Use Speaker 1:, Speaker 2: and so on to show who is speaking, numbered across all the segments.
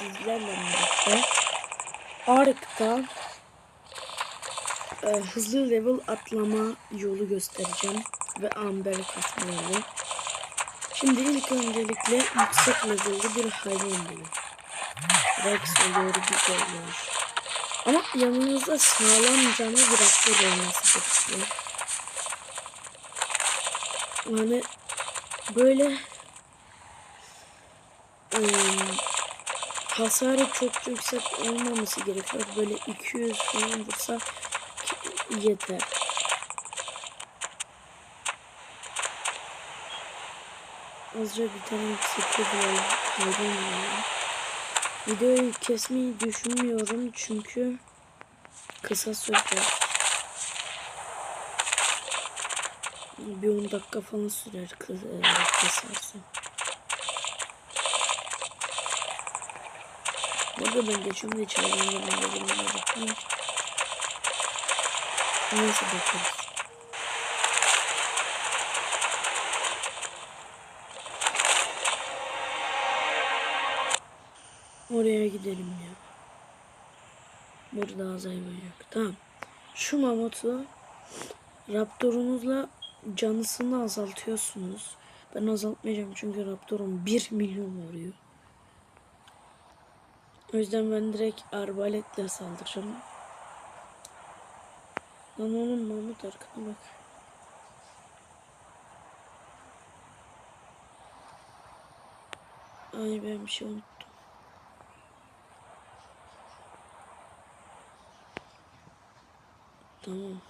Speaker 1: sizlerle birlikte Ark'ta e, hızlı level atlama yolu göstereceğim ve amber katma yolu. Şimdi ilk öncelikle yüksek level'lı bir hayvan bulun. Rex oluyor, bir oluyor. Ama yanınızda sağlam canlı bir raptor olması gerekiyor. Yani böyle ım, hasarı çok yüksek olmaması gerekiyor. Böyle 200 falan vursa yeter. Azıcık bir tane yüksekte bulalım. Videoyu kesmeyi düşünmüyorum çünkü kısa sürecek. Bir 10 dakika falan sürer kız, e, kesersin. Burada ben geçiyorum içeriden de ben de bilmem bakayım. Neyse bakarız. Oraya gidelim ya. Burada az hayvan yok. Tamam. Şu mamutu Raptorunuzla canısını azaltıyorsunuz. Ben azaltmayacağım çünkü Raptor'un 1 milyon vuruyor. O yüzden ben direkt arbaletle saldıracağım. Lan oğlum Mahmut arkana bak. Ay ben bir şey unuttum. Tamam.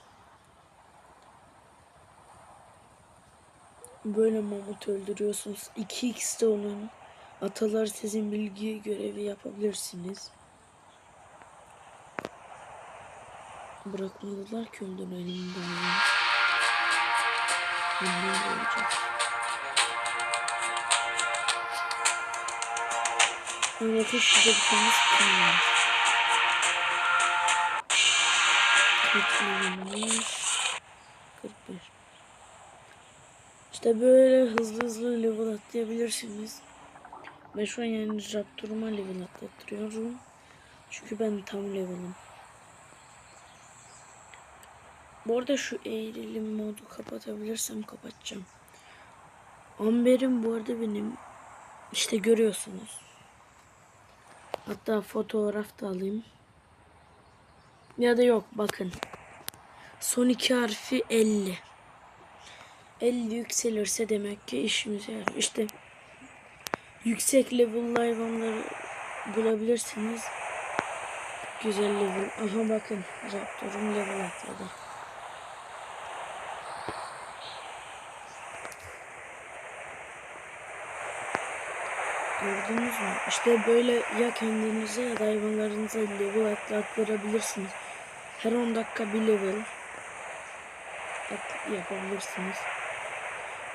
Speaker 1: Böyle mamut öldürüyorsunuz. 2x'te olan atalar sizin bilgi görevi yapabilirsiniz. Bırakmadılar ki bunu. Bilmem ne olacak. Ama bakın şurada bir tane. 45. İşte böyle hızlı hızlı level atlayabilirsiniz. Ben şu an yani Raptor'uma level atlattırıyorum. Çünkü ben tam level'ım. Bu arada şu eğrilim modu kapatabilirsem kapatacağım. Amber'im bu arada benim işte görüyorsunuz. Hatta fotoğraf da alayım. Ya da yok bakın. Son iki harfi 50. 50 yükselirse demek ki işimize yarar. İşte yüksek level hayvanları bulabilirsiniz. Güzel level. Aha bakın Raptor'un level atladı. Gördünüz mü? İşte böyle ya kendinize ya da hayvanlarınıza level atlattırabilirsiniz. Her 10 dakika bir level yapabilirsiniz.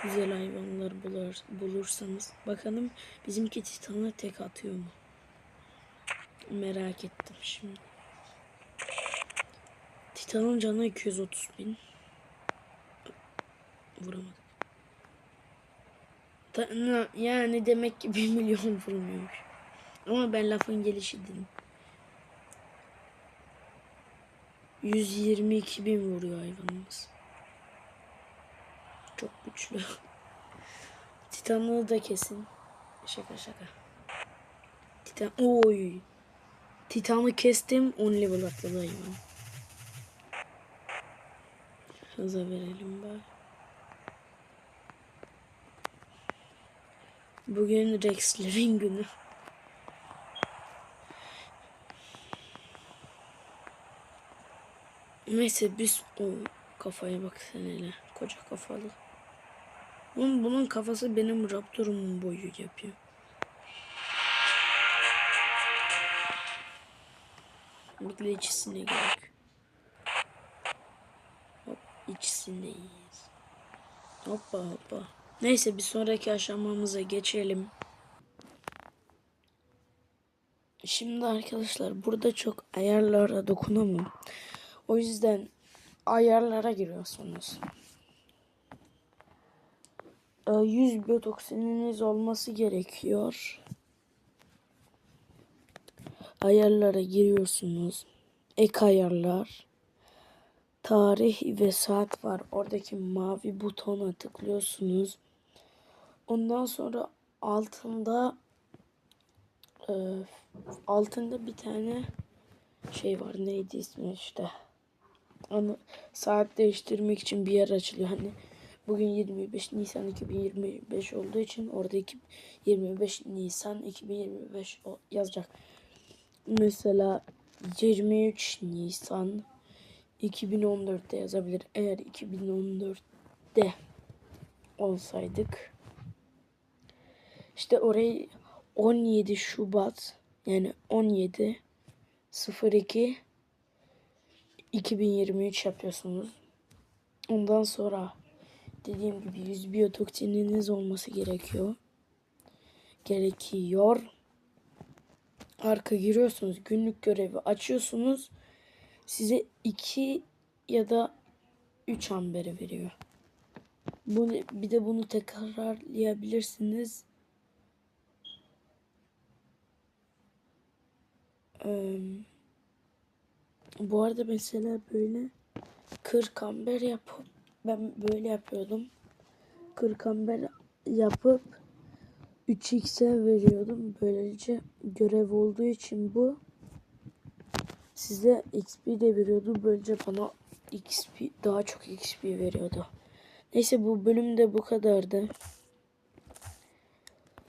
Speaker 1: Güzel hayvanlar bulur, bulursanız. Bakalım bizimki Titan'a tek atıyor mu? Merak ettim şimdi. Titan'ın canı 230 bin. Vuramadım. Ta- na- yani demek ki 1 milyon vurmuyormuş. Ama ben lafın gelişi dedim. 122 bin vuruyor hayvanımız. Çok güçlü. Titanlığı da kesin. Şaka şaka. Titan oy. Titanı kestim 10 level atladı hayvan. Hıza verelim bari. Bugün Rex'lerin günü. Neyse biz o kafaya bak sen hele. Koca kafalı. Bunun, bunun kafası benim Raptor'umun boyu yapıyor. Bekle içisine gerek. Hop içisindeyiz. Hoppa hoppa. Neyse bir sonraki aşamamıza geçelim. Şimdi arkadaşlar burada çok ayarlara dokunamam. O yüzden ayarlara giriyorsunuz. Ee, 100 biyotoksininiz olması gerekiyor. ayarlara giriyorsunuz. Ek ayarlar. Tarih ve saat var. Oradaki mavi butona tıklıyorsunuz. Ondan sonra altında e, altında bir tane şey var. Neydi ismi işte. Onu saat değiştirmek için bir yer açılıyor. Hani bugün 25 Nisan 2025 olduğu için orada iki- 25 Nisan 2025 o- yazacak. Mesela 23 Nisan 2014'te yazabilir. Eğer 2014'te olsaydık işte orayı 17 Şubat yani 17 02 2023 yapıyorsunuz. Ondan sonra dediğim gibi 100 biyotoksininiz olması gerekiyor. Gerekiyor. Arka giriyorsunuz. Günlük görevi açıyorsunuz. Size 2 ya da 3 amberi veriyor. Bunu, bir de bunu tekrarlayabilirsiniz. Eee, bu arada mesela böyle 40 amber yapıp ben böyle yapıyordum. 40 amber yapıp 3x'e veriyordum. Böylece görev olduğu için bu size XP de veriyordu. Böylece bana XP daha çok XP veriyordu. Neyse bu bölümde bu kadardı.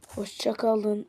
Speaker 1: Hoşça kalın.